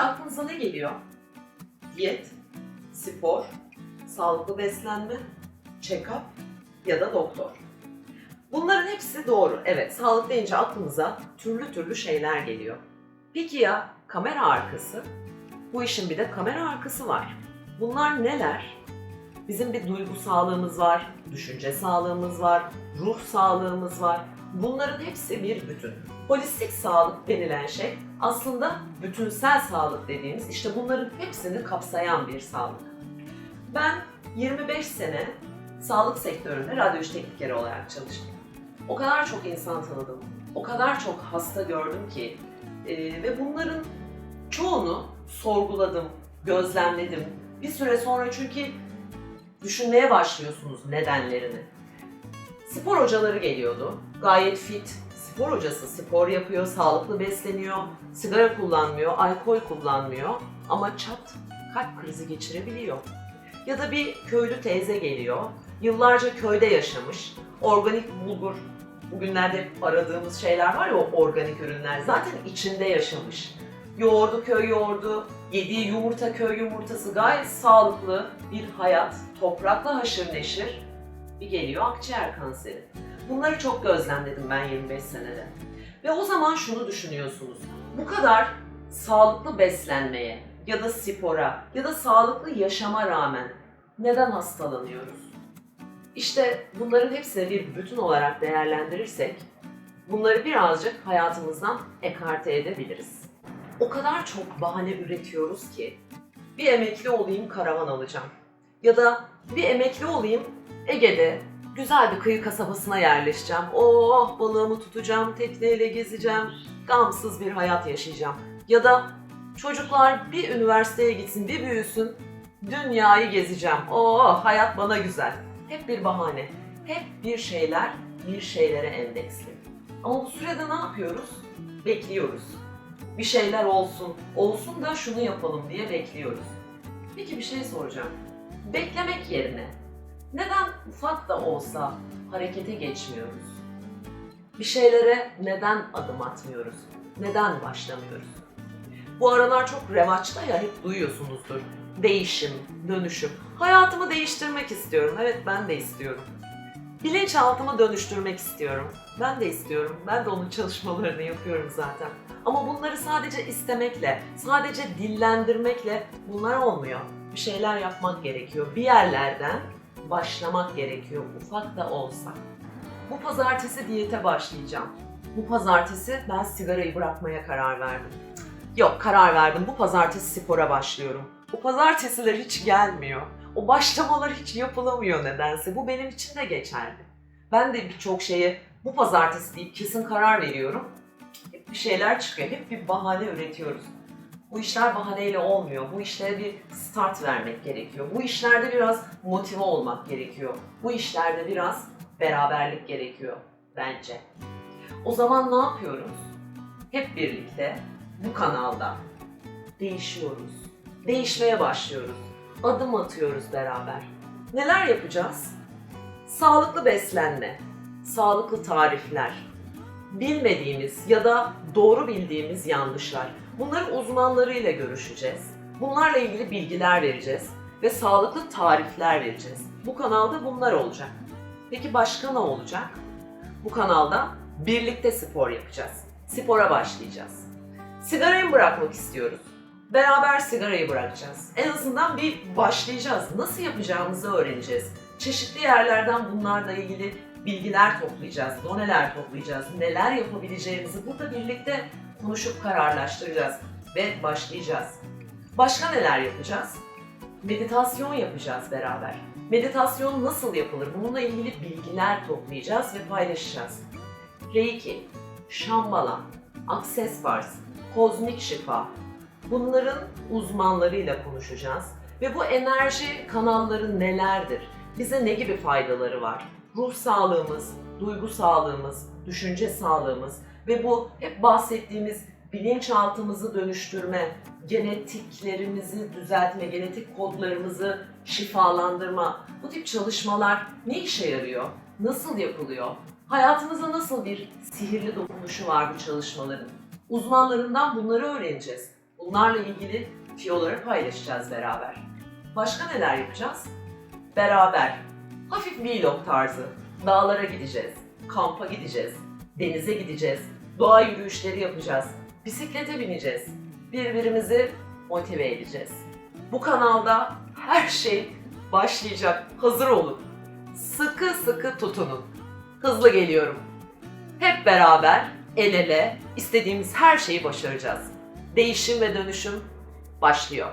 aklınıza ne geliyor? Diyet, spor, sağlıklı beslenme, check-up ya da doktor. Bunların hepsi doğru. Evet, sağlık deyince aklımıza türlü türlü şeyler geliyor. Peki ya kamera arkası? Bu işin bir de kamera arkası var. Bunlar neler? Bizim bir duygu sağlığımız var, düşünce sağlığımız var, ruh sağlığımız var. Bunların hepsi bir bütün. Holistik sağlık denilen şey aslında bütünsel sağlık dediğimiz işte bunların hepsini kapsayan bir sağlık. Ben 25 sene sağlık sektöründe radyo iş teknikeri olarak çalıştım. O kadar çok insan tanıdım, o kadar çok hasta gördüm ki e, ve bunların çoğunu sorguladım, gözlemledim. Bir süre sonra çünkü düşünmeye başlıyorsunuz nedenlerini. Spor hocaları geliyordu. Gayet fit, spor hocası spor yapıyor, sağlıklı besleniyor, sigara kullanmıyor, alkol kullanmıyor ama çat kalp krizi geçirebiliyor. Ya da bir köylü teyze geliyor, yıllarca köyde yaşamış, organik bulgur, bugünlerde aradığımız şeyler var ya o organik ürünler, zaten içinde yaşamış. Yoğurdu köy yoğurdu, yediği yumurta köy yumurtası. Gayet sağlıklı bir hayat, toprakla haşır neşir bir geliyor akciğer kanseri. Bunları çok gözlemledim ben 25 senede. Ve o zaman şunu düşünüyorsunuz. Bu kadar sağlıklı beslenmeye ya da spora ya da sağlıklı yaşama rağmen neden hastalanıyoruz? İşte bunların hepsini bir bütün olarak değerlendirirsek bunları birazcık hayatımızdan ekarte edebiliriz. O kadar çok bahane üretiyoruz ki bir emekli olayım karavan alacağım. Ya da bir emekli olayım Ege'de güzel bir kıyı kasabasına yerleşeceğim. Oh balığımı tutacağım, tekneyle gezeceğim, gamsız bir hayat yaşayacağım. Ya da çocuklar bir üniversiteye gitsin, bir büyüsün, dünyayı gezeceğim. Oh hayat bana güzel. Hep bir bahane. Hep bir şeyler bir şeylere endeksli. Ama bu sürede ne yapıyoruz? Bekliyoruz. Bir şeyler olsun, olsun da şunu yapalım diye bekliyoruz. Peki bir şey soracağım. Beklemek yerine neden ufak da olsa harekete geçmiyoruz? Bir şeylere neden adım atmıyoruz? Neden başlamıyoruz? Bu aralar çok revaçta ya hep duyuyorsunuzdur. Değişim, dönüşüm. Hayatımı değiştirmek istiyorum. Evet ben de istiyorum. Bilinçaltımı dönüştürmek istiyorum. Ben de istiyorum. Ben de onun çalışmalarını yapıyorum zaten. Ama bunları sadece istemekle, sadece dillendirmekle bunlar olmuyor. Bir şeyler yapmak gerekiyor. Bir yerlerden başlamak gerekiyor ufak da olsa. Bu pazartesi diyete başlayacağım. Bu pazartesi ben sigarayı bırakmaya karar verdim. Yok karar verdim. Bu pazartesi spora başlıyorum. O pazartesiler hiç gelmiyor. O başlamalar hiç yapılamıyor nedense. Bu benim için de geçerli. Ben de birçok şeye bu pazartesi deyip kesin karar veriyorum. Hep bir şeyler çıkıyor. Hep bir bahane üretiyoruz. Bu işler bahaneyle olmuyor. Bu işlere bir start vermek gerekiyor. Bu işlerde biraz motive olmak gerekiyor. Bu işlerde biraz beraberlik gerekiyor bence. O zaman ne yapıyoruz? Hep birlikte bu kanalda değişiyoruz. Değişmeye başlıyoruz. Adım atıyoruz beraber. Neler yapacağız? Sağlıklı beslenme, sağlıklı tarifler, bilmediğimiz ya da doğru bildiğimiz yanlışlar. Bunları uzmanlarıyla görüşeceğiz. Bunlarla ilgili bilgiler vereceğiz ve sağlıklı tarifler vereceğiz. Bu kanalda bunlar olacak. Peki başka ne olacak? Bu kanalda birlikte spor yapacağız. Spora başlayacağız. Sigarayı bırakmak istiyoruz. Beraber sigarayı bırakacağız. En azından bir başlayacağız. Nasıl yapacağımızı öğreneceğiz. Çeşitli yerlerden bunlarla ilgili bilgiler toplayacağız, doneler toplayacağız, neler yapabileceğimizi burada birlikte konuşup kararlaştıracağız ve başlayacağız. Başka neler yapacağız? Meditasyon yapacağız beraber. Meditasyon nasıl yapılır? Bununla ilgili bilgiler toplayacağız ve paylaşacağız. Reiki, Şambala, Access Bars, Kozmik Şifa. Bunların uzmanlarıyla konuşacağız. Ve bu enerji kanalları nelerdir? Bize ne gibi faydaları var? Ruh sağlığımız, duygu sağlığımız, düşünce sağlığımız ve bu hep bahsettiğimiz bilinçaltımızı dönüştürme, genetiklerimizi düzeltme, genetik kodlarımızı şifalandırma. Bu tip çalışmalar ne işe yarıyor? Nasıl yapılıyor? Hayatımıza nasıl bir sihirli dokunuşu var bu çalışmaların? Uzmanlarından bunları öğreneceğiz. Bunlarla ilgili Tiyoları paylaşacağız beraber. Başka neler yapacağız? Beraber hafif vlog tarzı dağlara gideceğiz, kampa gideceğiz, denize gideceğiz, doğa yürüyüşleri yapacağız, bisiklete bineceğiz, birbirimizi motive edeceğiz. Bu kanalda her şey başlayacak. Hazır olun. Sıkı sıkı tutunun. Hızlı geliyorum. Hep beraber el ele istediğimiz her şeyi başaracağız. Değişim ve dönüşüm başlıyor.